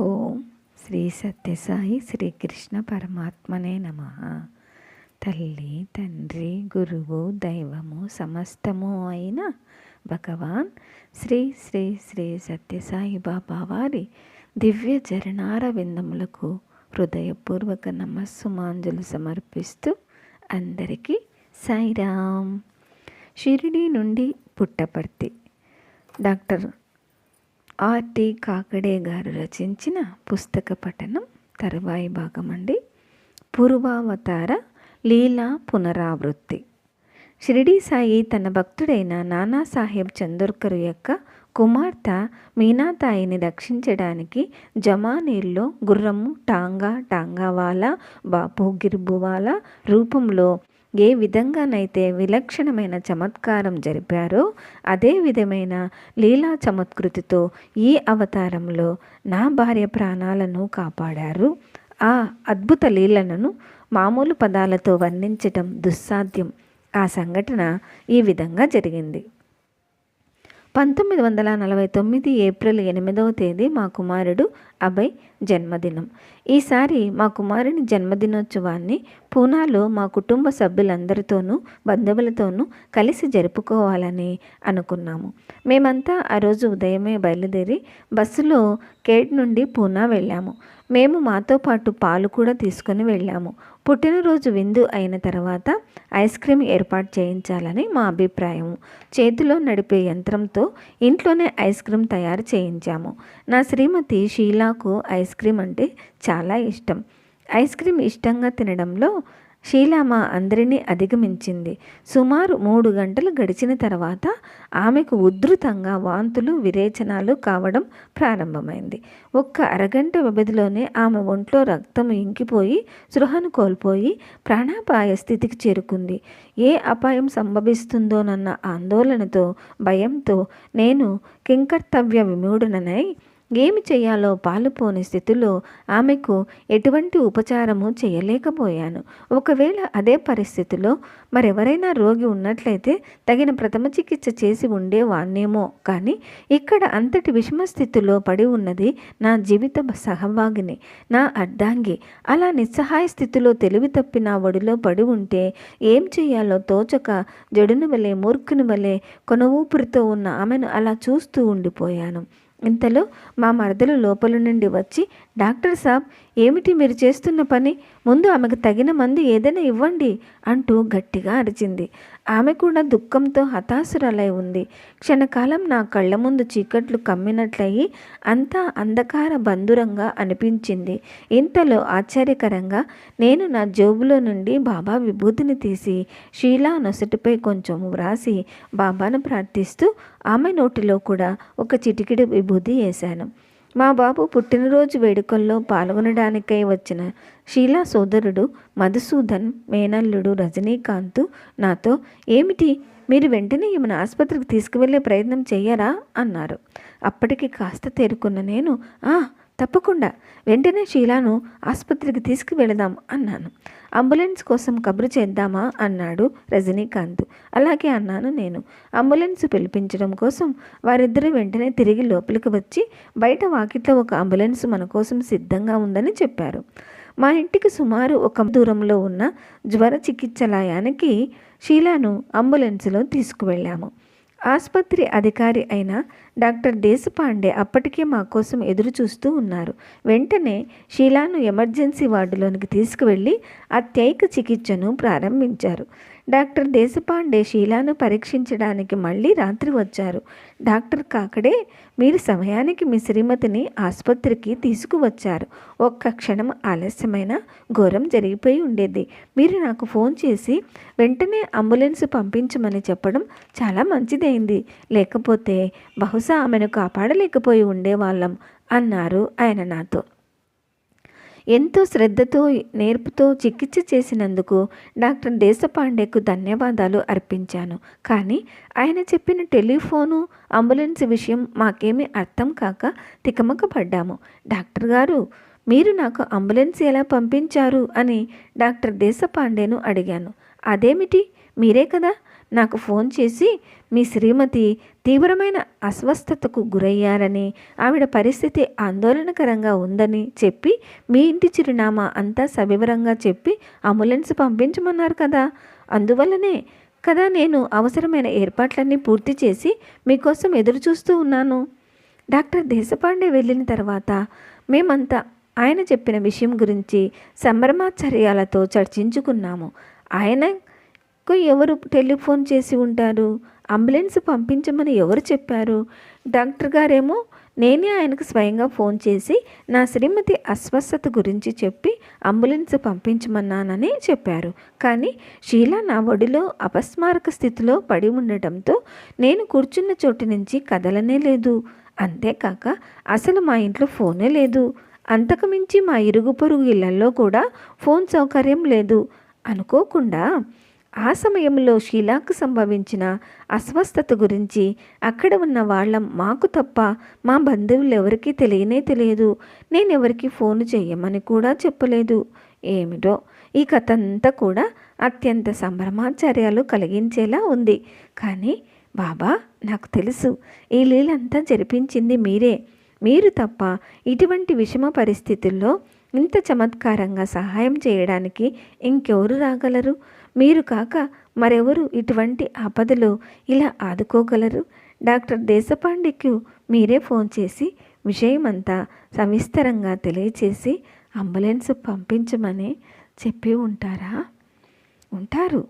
ఓం శ్రీ సత్యసాయి శ్రీకృష్ణ పరమాత్మనే నమ. తల్లి తండ్రి గురువు దైవము సమస్తము అయిన భగవాన్ శ్రీ శ్రీ శ్రీ సత్యసాయి బాబా వారి దివ్య చరణార విందములకు హృదయపూర్వక నమస్సు మాంజులు సమర్పిస్తూ అందరికీ సాయిరామ్ షిరిడి నుండి పుట్టపర్తి. డాక్టర్ ఆర్టి కాకడే గారు రచించిన పుస్తక పఠనం తరువాయి భాగం అండి. పూర్వావతార లీలా పునరావృత్తి. షిరిడి సాయి తన భక్తుడైన నానాసాహెబ్ చందోర్కర్ యొక్క కుమార్తె మీనాతాయిని రక్షించడానికి జమానీర్లో గుర్రము టాంగా టాంగావాలా బాపు గిర్బువాలా రూపంలో ఏ విధంగానైతే విలక్షణమైన చమత్కారం జరిపారో అదే విధమైన లీలా చమత్కృతితో ఈ అవతారంలో నా భార్య ప్రాణాలను కాపాడారు. ఆ అద్భుత లీలలను మామూలు పదాలతో వర్ణించటం దుస్సాధ్యం. ఆ సంఘటన ఈ విధంగా జరిగింది. పంతొమ్మిది వందల నలభై తొమ్మిది ఏప్రిల్ ఎనిమిదవ తేదీ మా కుమారుడు అభయ్ జన్మదినం. ఈసారి మా కుమారుని జన్మదినోత్సవాన్ని పూనాలో మా కుటుంబ సభ్యులందరితోనూ బంధువులతోనూ కలిసి జరుపుకోవాలని అనుకున్నాము. మేమంతా ఆ రోజు ఉదయమే బయలుదేరి బస్సులో కేట్ నుండి పూనా వెళ్ళాము. మేము మాతో పాటు పాలు కూడా తీసుకొని వెళ్ళాము. పుట్టినరోజు విందు అయిన తర్వాత ఐస్ క్రీమ్ ఏర్పాటు చేయించాలని మా అభిప్రాయం. చేతిలో నడిపే యంత్రంతో ఇంట్లోనే ఐస్ క్రీమ్ తయారు చేయించాము. నా శ్రీమతి షీలాకు ఐస్ క్రీమ్ అంటే చాలా ఇష్టం. ఐస్ క్రీమ్ ఇష్టంగా తినడంలో షీలామ అందరినీ అధిగమించింది. సుమారు మూడు గంటలు గడిచిన తర్వాత ఆమెకు ఉధృతంగా వాంతులు విరేచనాలు కావడం ప్రారంభమైంది. ఒక్క అరగంట వ్యవధిలోనే ఆమె ఒంట్లో రక్తం ఇంకిపోయి సృహను కోల్పోయి ప్రాణాపాయ స్థితికి చేరుకుంది. ఏ అపాయం సంభవిస్తుందోనన్న ఆందోళనతో భయంతో నేను కింకర్తవ్య విమూఢననై ఏమి చేయాలో పాలుపోని స్థితిలో ఆమెకు ఎటువంటి ఉపచారము చేయలేకపోయాను. ఒకవేళ అదే పరిస్థితిలో మరెవరైనా రోగి ఉన్నట్లయితే తగిన ప్రథమ చికిత్స చేసి ఉండేవాణ్ణేమో. కానీ ఇక్కడ అంతటి విషమ స్థితిలో పడి ఉన్నది నా జీవిత సహభాగిని నా అర్ధాంగి అలా నిస్సహాయ స్థితిలో తెలివి తప్పి నా ఒడిలో పడి ఉంటే ఏం చేయాలో తోచక జడుని వలె మూర్ఖుని వలె కొన ఊపిరితో ఉన్న ఆమెను అలా చూస్తూ ఉండిపోయాను. ఇంతలో మా మరదలు లోపల నుండి వచ్చి డాక్టర్ సాబ్ ఏమిటి మీరు చేస్తున్న పని? ముందు ఆమెకు తగిన మందు ఏదైనా ఇవ్వండి అంటూ గట్టిగా అరిచింది. ఆమె కూడా దుఃఖంతో హతాశురాలై ఉంది. క్షణకాలం నా కళ్ళ ముందు చీకట్లు కమ్మినట్లయి అంతా అంధకార బంధురంగా అనిపించింది. ఇంతలో ఆశ్చర్యకరంగా నేను నా జోబులో నుండి బాబా విభూతిని తీసి షీలా నొసటిపై కొంచెం వ్రాసి బాబాను ప్రార్థిస్తూ ఆమె నోటిలో కూడా ఒక చిటికిడి విభూతి వేశాను మా బాబు పుట్టినరోజు వేడుకల్లో పాల్గొనడానికై వచ్చిన షీలా సోదరుడు మధుసూదన్ మేనల్లుడు రజనీకాంత్ నాతో ఏమిటి? మీరు వెంటనే ఈమెను ఆసుపత్రికి తీసుకువెళ్ళే ప్రయత్నం చేయరా అన్నారు. అప్పటికి కాస్త తేరుకున్న నేను ఆ తప్పకుండా వెంటనే షీలాను ఆసుపత్రికి తీసుకువెళదాం అన్నాను. అంబులెన్స్ కోసం కబురు చేద్దామా అన్నాడు రజనీకాంత్. అలాగే అన్నాను నేను. అంబులెన్స్ పిలిపించడం కోసం వారిద్దరూ వెంటనే తిరిగి లోపలికి వచ్చి బయట వాకిట్లో ఒక అంబులెన్స్ మన కోసం సిద్ధంగా ఉందని చెప్పారు. మా ఇంటికి సుమారు ఒక దూరంలో ఉన్న జ్వర చికిత్సలాయానికి షీలాను అంబులెన్స్లో తీసుకువెళ్ళాము. ఆసుపత్రి అధికారి అయిన డాక్టర్ దేశపాండే అప్పటికే మా కోసం ఎదురు చూస్తూ ఉన్నారు. వెంటనే షీలాను ఎమర్జెన్సీ వార్డులోనికి తీసుకువెళ్ళి అత్యయిక చికిత్సను ప్రారంభించారు. డాక్టర్ దేశపాండే షీలాను పరీక్షించడానికి మళ్ళీ రాత్రి వచ్చారు. డాక్టర్ కాకడే మీరు సమయానికి మీ శ్రీమతిని ఆసుపత్రికి తీసుకువచ్చారు. ఒక్క క్షణం ఆలస్యమైన ఘోరం జరిగిపోయి ఉండేది. మీరు నాకు ఫోన్ చేసి వెంటనే అంబులెన్స్ పంపించమని చెప్పడం చాలా మంచిదైంది. లేకపోతే బహుశా ఆమెను కాపాడలేకపోయి ఉండేవాళ్ళం అన్నారు ఆయన నాతో. ఎంతో శ్రద్ధతో నేర్పుతో చికిత్స చేసినందుకు డాక్టర్ దేశపాండేకు ధన్యవాదాలు అర్పించాను. కానీ ఆయన చెప్పిన టెలిఫోను అంబులెన్స్ విషయం మాకేమీ అర్థం కాక తికమక పడ్డాము డాక్టర్ గారు మీరు నాకు అంబులెన్స్ ఎలా పంపించారు అని డాక్టర్ దేశపాండేను అడిగాను. అదేమిటి? మీరే కదా? నాకు ఫోన్ చేసి మీ శ్రీమతి తీవ్రమైన అస్వస్థతకు గురయ్యారని ఆవిడ పరిస్థితి ఆందోళనకరంగా ఉందని చెప్పి మీ ఇంటి చిరునామా అంతా సవివరంగా చెప్పి అంబులెన్స్ పంపించమన్నారు కదా! అందువల్లనే కదా నేను అవసరమైన ఏర్పాట్లన్నీ పూర్తి చేసి మీకోసం ఎదురు చూస్తూ ఉన్నాను. డాక్టర్ దేశపాండే వెళ్ళిన తర్వాత మేమంతా ఆయన చెప్పిన విషయం గురించి సంభ్రమాచర్యాలతో చర్చించుకున్నాము. ఆయన కు ఎవరు టెలిఫోన్ చేసి ఉంటారు? అంబులెన్స్ పంపించమని ఎవరు చెప్పారు? డాక్టర్ గారేమో నేనే ఆయనకు స్వయంగా ఫోన్ చేసి నా శ్రీమతి అస్వస్థత గురించి చెప్పి అంబులెన్స్ పంపించమన్నానని చెప్పారు. కానీ షీలా నా ఒడిలో అపస్మారక స్థితిలో పడి ఉండటంతో నేను కూర్చున్న చోటు నుంచి కదలనే లేదు. అంతేకాక అసలు మా ఇంట్లో ఫోనే లేదు. అంతకుమించి మా ఇరుగు పొరుగు ఇళ్ళలో కూడా ఫోన్ సౌకర్యం లేదు. అనుకోకుండా ఆ సమయంలో షీలాకు సంభవించిన అస్వస్థత గురించి అక్కడ ఉన్న వాళ్ళం మాకు తప్ప మా బంధువులు ఎవరికీ తెలియనే తెలియదు. నేను ఎవరికి ఫోన్ చేయమని కూడా చెప్పలేదు. ఏమిటో? ఈ కథ అంతా కూడా అత్యంత సంభ్రమాచార్యాలు కలిగించేలా ఉంది. కానీ బాబా నాకు తెలుసు ఈ లీలంతా జరిపించింది మీరే. మీరు తప్ప ఇటువంటి విషమ పరిస్థితుల్లో ఇంత చమత్కారంగా సహాయం చేయడానికి ఇంకెవరు రాగలరు? మీరు కాక మరెవరు ఇటువంటి ఆపదలో ఇలా ఆదుకోగలరు? డాక్టర్ దేశపాండేకు మీరే ఫోన్ చేసి విషయమంతా సవిస్తరంగా తెలియచేసి అంబులెన్స్ పంపించమని చెప్పి ఉంటారా? ఉంటారు.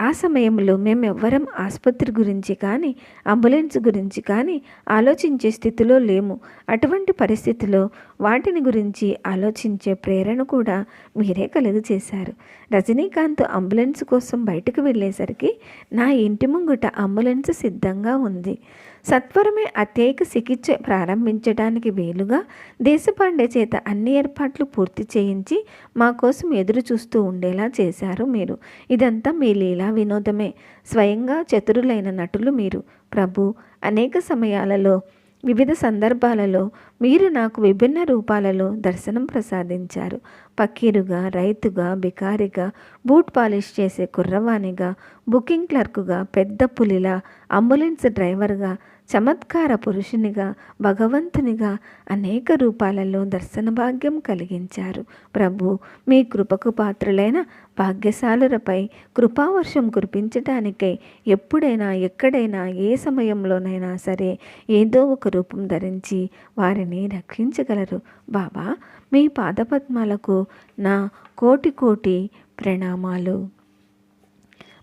ఆ సమయంలో మేమెవ్వరం ఆసుపత్రి గురించి కానీ అంబులెన్స్ గురించి కానీ ఆలోచించే స్థితిలో లేము. అటువంటి పరిస్థితిలో వాటిని గురించి ఆలోచించే ప్రేరణ కూడా మీరే కలుగు చేశారు. రజనీకాంత్ అంబులెన్స్ కోసం బయటకు వెళ్ళేసరికి నా ఇంటి ముంగుట అంబులెన్స్ సిద్ధంగా ఉంది. సత్వరమే అత్యేక చికిత్స ప్రారంభించడానికి వీలుగా దేశపాండే చేత అన్ని ఏర్పాట్లు పూర్తి చేయించి మా కోసం ఎదురు చూస్తూ ఉండేలా చేశారు మీరు. ఇదంతా మీ లీలా వినోదమే. స్వయంగా చతురులైన నటులు మీరు. ప్రభు అనేక సమయాలలో వివిధ సందర్భాలలో మీరు నాకు విభిన్న రూపాలలో దర్శనం ప్రసాదించారు. పకీరుగా రైతుగా బికారిగా బూట్ పాలిష్ చేసే కుర్రవాణిగా బుకింగ్ క్లర్కుగా పెద్ద పులిలా అంబులెన్స్ డ్రైవర్గా చమత్కార పురుషునిగా భగవంతునిగా అనేక రూపాలలో దర్శన భాగ్యం కలిగించారు. ప్రభు మీ కృపకు పాత్రులైన భాగ్యశాలులపై కృపావర్షం కురిపించటానికై ఎప్పుడైనా ఎక్కడైనా ఏ సమయంలోనైనా సరే ఏదో ఒక రూపం ధరించి వారిని రక్షించగలరు. బాబా మీ పాదపద్మాలకు నా కోటి కోటి ప్రణామాలు.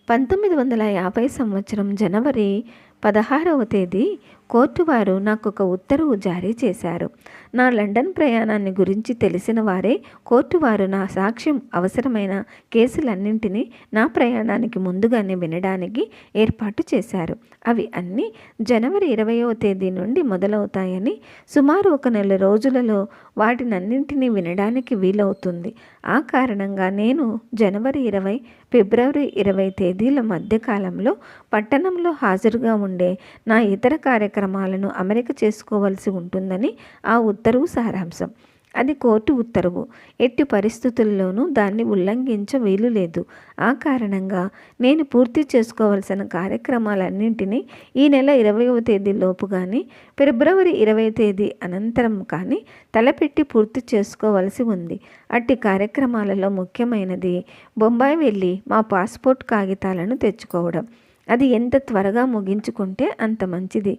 పంతొమ్మిది వందల యాభై సంవత్సరం జనవరి పదహారవ తేదీ కోర్టు వారు నాకు ఒక ఉత్తర్వు జారీ చేశారు. నా లండన్ ప్రయాణాన్ని గురించి తెలిసిన వారే కోర్టు వారు నా సాక్ష్యం అవసరమైన కేసులన్నింటినీ నా ప్రయాణానికి ముందుగానే వినడానికి ఏర్పాటు చేశారు. అవి అన్నీ జనవరి ఇరవయో తేదీ నుండి మొదలవుతాయని సుమారు ఒక నెల రోజులలో వాటినన్నింటినీ వినడానికి వీలవుతుంది. ఆ కారణంగా నేను జనవరి ఇరవై ఫిబ్రవరి ఇరవై తేదీల మధ్యకాలంలో పట్టణంలో హాజరుగా ఉండే నా ఇతర కార్యక్రమాలను అమరిక చేసుకోవలసి ఉంటుందని ఆ ఉత్తర్వు సారాంశం. అది కోర్టు ఉత్తర్వు. ఎట్టి పరిస్థితుల్లోనూ దాన్ని ఉల్లంఘించ వీలు లేదు. ఆ కారణంగా నేను పూర్తి చేసుకోవలసిన కార్యక్రమాలన్నింటినీ ఈ నెల ఇరవైవ తేదీ లోపు కానీ ఫిబ్రవరి ఇరవై తేదీ అనంతరం కానీ తలపెట్టి పూర్తి చేసుకోవలసి ఉంది. అట్టి కార్యక్రమాలలో ముఖ్యమైనది బొంబాయి వెళ్ళి మా పాస్పోర్ట్ కాగితాలను తెచ్చుకోవడం. అది ఎంత త్వరగా ముగించుకుంటే అంత మంచిది.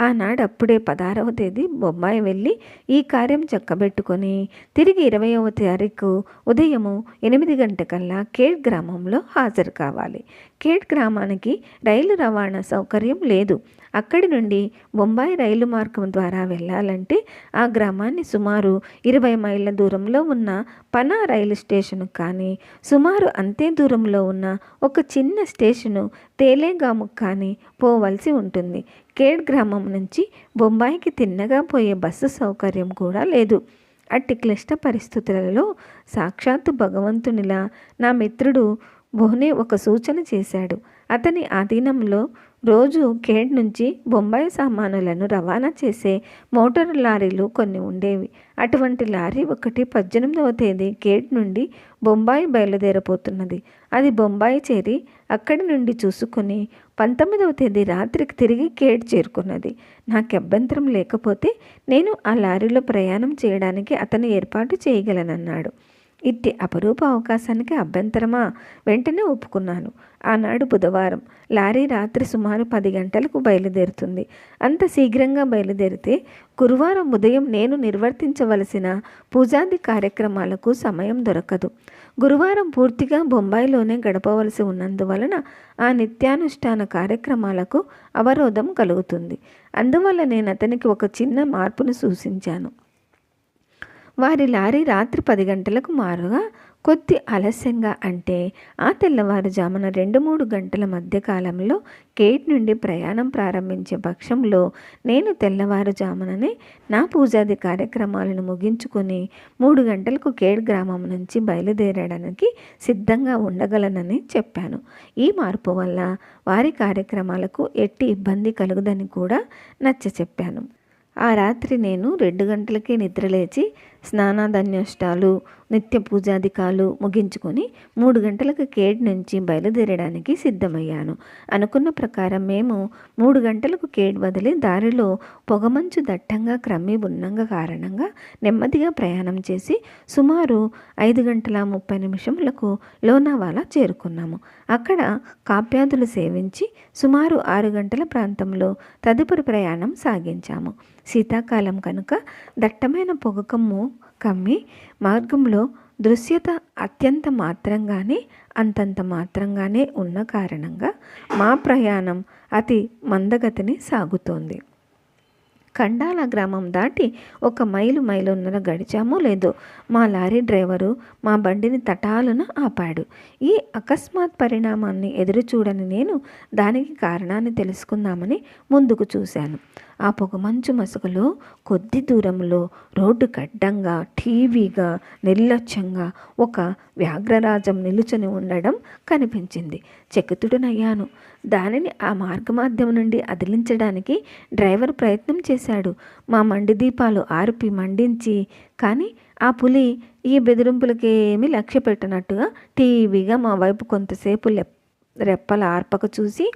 ఆనాడు అప్పుడే పదహారవ తేదీ బొంబాయి వెళ్ళి ఈ కార్యం చక్కబెట్టుకొని తిరిగి ఇరవయవ తారీఖు ఉదయము ఎనిమిది గంటకల్లా కేట్ గ్రామంలో హాజరు కావాలి. కేట్ గ్రామానికి రైలు రవాణా సౌకర్యం లేదు. అక్కడి నుండి బొంబాయి రైలు మార్గం ద్వారా వెళ్ళాలంటే ఆ గ్రామాన్ని సుమారు ఇరవై మైళ్ళ దూరంలో ఉన్న పనా రైలు స్టేషన్ కానీ సుమారు అంతే దూరంలో ఉన్న ఒక చిన్న స్టేషను తేలేగాముకు కానీ పోవలసి ఉంటుంది. కేడ్ గ్రామం నుంచి బొంబాయికి తిన్నగా పోయే బస్సు సౌకర్యం కూడా లేదు. అట్టి క్లిష్ట పరిస్థితులలో సాక్షాత్తు భగవంతునిలా నా మిత్రుడు బోహ్నే ఒక సూచన చేశాడు. అతని ఆధీనంలో రోజు కేడ్ నుంచి బొంబాయి సామానులను రవాణా చేసే మోటార్ లారీలు కొన్ని ఉండేవి. అటువంటి లారీ ఒకటి పద్దెనిమిదవ తేదీ కేడ్ నుండి బొంబాయి బయలుదేరబోతున్నది. అది బొంబాయి చేరి అక్కడి నుండి చూసుకొని పంతొమ్మిదవ తేదీ రాత్రికి తిరిగి కేడ్ చేరుకున్నది. నాకు అభ్యంతరం లేకపోతే నేను ఆ లారీలో ప్రయాణం చేయడానికి అతను ఏర్పాటు చేయగలనన్నాడు. ఇట్టి అపరూప అవకాశానికి అభ్యంతరమా? వెంటనే ఒప్పుకున్నాను. ఆనాడు బుధవారం లారీ రాత్రి సుమారు పది గంటలకు బయలుదేరుతుంది. అంత శీఘ్రంగా బయలుదేరితే గురువారం ఉదయం నేను నిర్వర్తించవలసిన పూజాది కార్యక్రమాలకు సమయం దొరకదు. గురువారం పూర్తిగా బొంబాయిలోనే గడపవలసి ఉన్నందువలన ఆ నిత్యానుష్ఠాన కార్యక్రమాలకు అవరోధం కలుగుతుంది. అందువల్ల నేను అతనికి ఒక చిన్న మార్పును సూచించాను. వారి లారీ రాత్రి పది గంటలకు మారుగా కొద్ది ఆలస్యంగా అంటే ఆ తెల్లవారుజామున రెండు మూడు గంటల మధ్య కాలంలో గేట్ నుండి ప్రయాణం ప్రారంభించే పక్షంలో నేను తెల్లవారుజాముననే నా పూజాది కార్యక్రమాలను ముగించుకొని మూడు గంటలకు కేడ్ గ్రామం నుంచి బయలుదేరడానికి సిద్ధంగా ఉండగలనని చెప్పాను. ఈ మార్పు వల్ల వారి కార్యక్రమాలకు ఎట్టి ఇబ్బంది కలుగుదని కూడా నచ్చ చెప్పాను ఆ రాత్రి నేను రెండు గంటలకే నిద్రలేచి స్నానాధన్యష్టాలు నిత్య పూజాధికాలు ముగించుకొని మూడు గంటలకు కేడ్ నుంచి బయలుదేరడానికి సిద్ధమయ్యాను. అనుకున్న ప్రకారం మేము మూడు గంటలకు కేడ్ వదిలి దారిలో పొగమంచు దట్టంగా క్రమ్మి ఉన్నంగా కారణంగా నెమ్మదిగా ప్రయాణం చేసి సుమారు ఐదు గంటల ముప్పై నిమిషములకు లోనావాలా చేరుకున్నాము. అక్కడ కాప్యాదులు సేవించి సుమారు ఆరు గంటల ప్రాంతంలో తదుపరి ప్రయాణం సాగించాము. శీతాకాలం కనుక దట్టమైన పొగకమ్ము కమ్మి మార్గంలో దృశ్యత అత్యంత మాత్రంగానే అంతంత మాత్రంగానే ఉన్న కారణంగా మా ప్రయాణం అతి మందగతిని సాగుతోంది. కండాల గ్రామం దాటి ఒక మైలు మైలున్నర గడిచామో లేదో మా లారీ డ్రైవరు మా బండిని తటాలున ఆపాడు. ఈ అకస్మాత్ పరిణామాన్ని ఎదురుచూడని నేను దానికి కారణాన్ని తెలుసుకుందామని ముందుకు చూశాను. ఆ పొగమంచు మసుగులో కొద్ది దూరంలో రోడ్డు కడ్డంగా టీవీగా నిర్లక్ష్యంగా ఒక వ్యాఘ్రరాజం నిలుచుని ఉండడం కనిపించింది. చెక్కుతుడునయ్యాను. దానిని ఆ మార్గమాధ్యం నుండి అదిలించడానికి డ్రైవర్ ప్రయత్నం చేశాడు. మా మండి దీపాలు ఆర్పి మండించి కానీ ఆ పులి ఈ బెదిరింపులకేమీ లక్ష్య పెట్టినట్టుగా టీవీగా మా వైపు కొంతసేపు రెప్పల ఆర్పక చూసి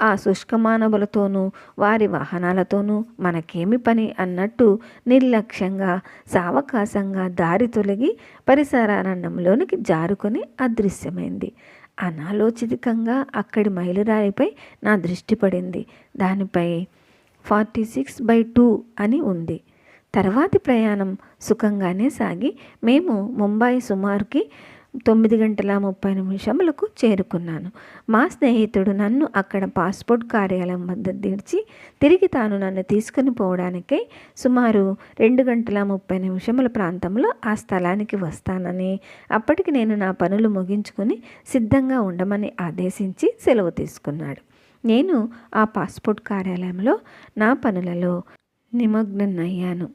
ఆ శుష్కమానవులతోనూ వారి వాహనాలతోనూ మనకేమి పని అన్నట్టు నిర్లక్ష్యంగా సావకాశంగా దారి తొలగి పరిసరారణంలోనికి జారుకొని అదృశ్యమైంది. అనాలోచితంగా అక్కడి మైలురాయిపై నా దృష్టి పడింది. దానిపై ఫార్టీ సిక్స్ బై టూ అని ఉంది. తర్వాతి ప్రయాణం సుఖంగానే సాగి మేము ముంబాయి సుమారుకి తొమ్మిది గంటల ముప్పై నిమిషములకు చేరుకున్నాను. మా స్నేహితుడు నన్ను అక్కడ పాస్పోర్ట్ కార్యాలయం వద్ద దిడిచి తిరిగి తాను నన్ను తీసుకుని పోవడానికై సుమారు రెండు గంటల ముప్పై నిమిషముల ప్రాంతంలో ఆ స్థలానికి వస్తానని అప్పటికి నేను నా పనులు ముగించుకొని సిద్ధంగా ఉండమని ఆదేశించి సెలవు తీసుకున్నాడు. నేను ఆ పాస్పోర్ట్ కార్యాలయంలో నా పనులలో నిమగ్నయ్యాను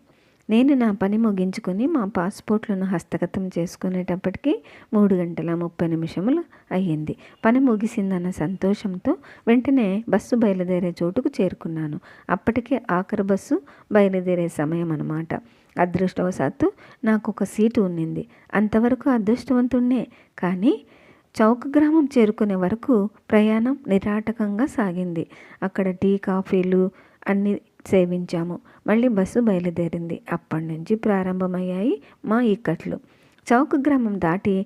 నేను నా పని ముగించుకొని మా పాస్పోర్ట్లను హస్తగతం చేసుకునేటప్పటికీ మూడు గంటల ముప్పై నిమిషములు అయ్యింది. పని ముగిసిందన్న సంతోషంతో వెంటనే బస్సు బయలుదేరే చోటుకు చేరుకున్నాను. అప్పటికే ఆఖరి బస్సు బయలుదేరే సమయం అన్నమాట అదృష్టవశాత్తు నాకు ఒక సీటు ఉన్నింది. అంతవరకు అదృష్టవంతుణ్ణే. కానీ చౌక గ్రామం చేరుకునే వరకు ప్రయాణం నిరాటకంగా సాగింది. అక్కడ టీ కాఫీలు అన్ని సేవించాము. మళ్ళీ బస్సు బయలుదేరింది. అప్పటి నుంచి ప్రారంభమయ్యాయి మా ఇక్కట్లు. చౌక గ్రామం దాటి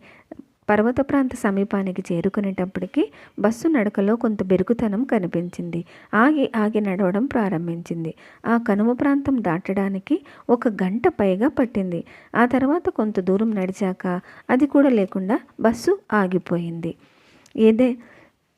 పర్వత ప్రాంత సమీపానికి చేరుకునేటప్పటికీ బస్సు నడకలో కొంత బెరుకుతనం కనిపించింది. ఆగి ఆగి నడవడం ప్రారంభించింది. ఆ కనుమ ప్రాంతం దాటడానికి ఒక గంట పైగా పట్టింది. ఆ తర్వాత కొంత దూరం నడిచాక అది కూడా లేకుండా బస్సు ఆగిపోయింది. ఏదే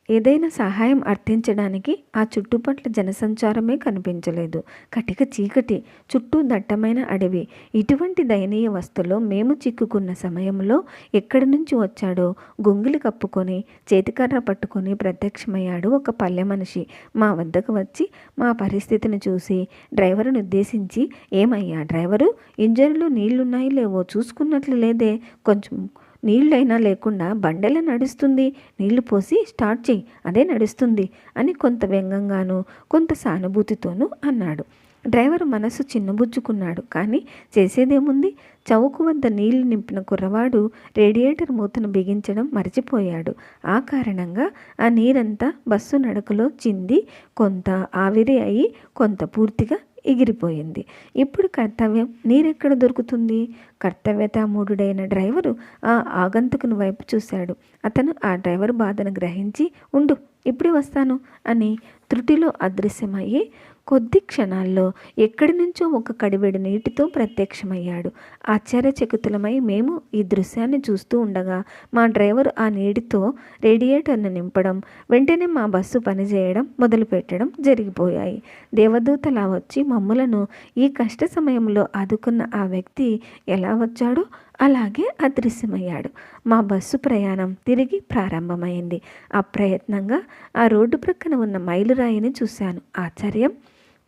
ఏదైనా సహాయం అర్థించడానికి ఆ చుట్టుపట్ల జనసంచారమే కనిపించలేదు. కటిక చీకటి చుట్టూ దట్టమైన అడవి. ఇటువంటి దయనీయ వస్తులో మేము చిక్కుకున్న సమయంలో ఎక్కడి నుంచి వచ్చాడో గొంగిలి కప్పుకొని చేతికర్ర పట్టుకొని ప్రత్యక్షమయ్యాడు ఒక పల్లె మనిషి. మా వద్దకు వచ్చి మా పరిస్థితిని చూసి డ్రైవర్ను ఉద్దేశించి ఏమయ్యా డ్రైవరు ఇంజన్లో నీళ్ళున్నాయి లేవో చూసుకున్నట్లు లేదే కొంచెం నీళ్ళైనా లేకుండా బండెలా నడుస్తుంది? నీళ్ళు పోసి స్టార్ట్ చేయి అదే నడుస్తుంది అని కొంత వ్యంగంగాను కొంత సానుభూతితోనూ అన్నాడు. డ్రైవర్ మనసు చిన్నబుచ్చుకున్నాడు. కానీ చేసేదేముంది? చౌకు వద్ద నీళ్ళు నింపిన కుర్రవాడు రేడియేటర్ మూతను బిగించడం మర్చిపోయాడు. ఆ కారణంగా ఆ నీరంతా బస్సు నడకలో చింది కొంత ఆవిరి అయి కొంత పూర్తిగా ఎగిరిపోయింది. ఇప్పుడు కర్తవ్యం నీరెక్కడ దొరుకుతుంది? కర్తవ్యతామూఢుడైన డ్రైవరు ఆ ఆగంతుకుని వైపు చూశాడు. అతను ఆ డ్రైవర్ బాధను గ్రహించి ఉండు ఇప్పుడే వస్తాను అని త్రుటిలో అదృశ్యమయ్యి కొద్ది క్షణాల్లో ఎక్కడి నుంచో ఒక కడివెడు నీటితో ప్రత్యక్షమయ్యాడు. ఆశ్చర్యచకితులమై మేము ఈ దృశ్యాన్ని చూస్తూ ఉండగా మా డ్రైవర్ ఆ నీటితో రేడియేటర్ను నింపడం వెంటనే మా బస్సు పనిచేయడం మొదలుపెట్టడం జరిగిపోయాయి. దేవదూతలా వచ్చి మమ్ములను ఈ కష్ట సమయంలో ఆదుకున్న ఆ వ్యక్తి ఎలా వచ్చాడో అలాగే అదృశ్యమయ్యాడు. మా బస్సు ప్రయాణం తిరిగి ప్రారంభమైంది. అప్రయత్నంగా ఆ రోడ్డు ప్రక్కన ఉన్న మైలురాయిని చూశాను. ఆశ్చర్యం!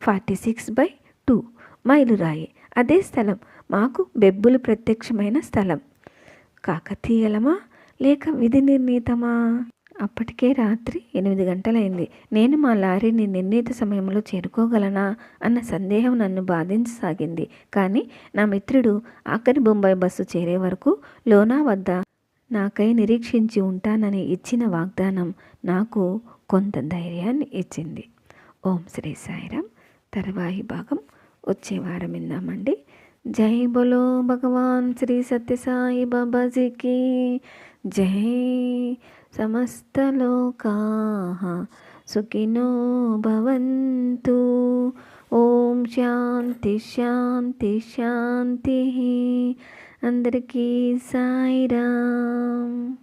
ఫార్టీ సిక్స్ బై టూ మైలురాయి. అదే స్థలం. మాకు బెబ్బులు ప్రత్యక్షమైన స్థలం. కాకతీయలమా లేక విధి నిర్ణీతమా? అప్పటికే రాత్రి ఎనిమిది గంటలైంది. నేను మా లారీని నిర్ణీత సమయంలో చేరుకోగలనా? అన్న సందేహం నన్ను బాధించసాగింది. కానీ నా మిత్రుడు ఆఖరి బొంబాయి బస్సు చేరే వరకు లోనా వద్ద నాకై నిరీక్షించి ఉంటానని ఇచ్చిన వాగ్దానం నాకు కొంత ధైర్యాన్ని ఇచ్చింది. ఓం శ్రీ సాయిరామ్. తర్వాయి భాగం వచ్చే వారం విందామండి. జై బోలో భగవాన్ శ్రీ సత్యసాయి బాబాజీకి. జై సమస్తలోకా సుఖినో భవంతు. ఓం శాంతి శాంతి శాంతి. అందరికీ సాయిరామ్.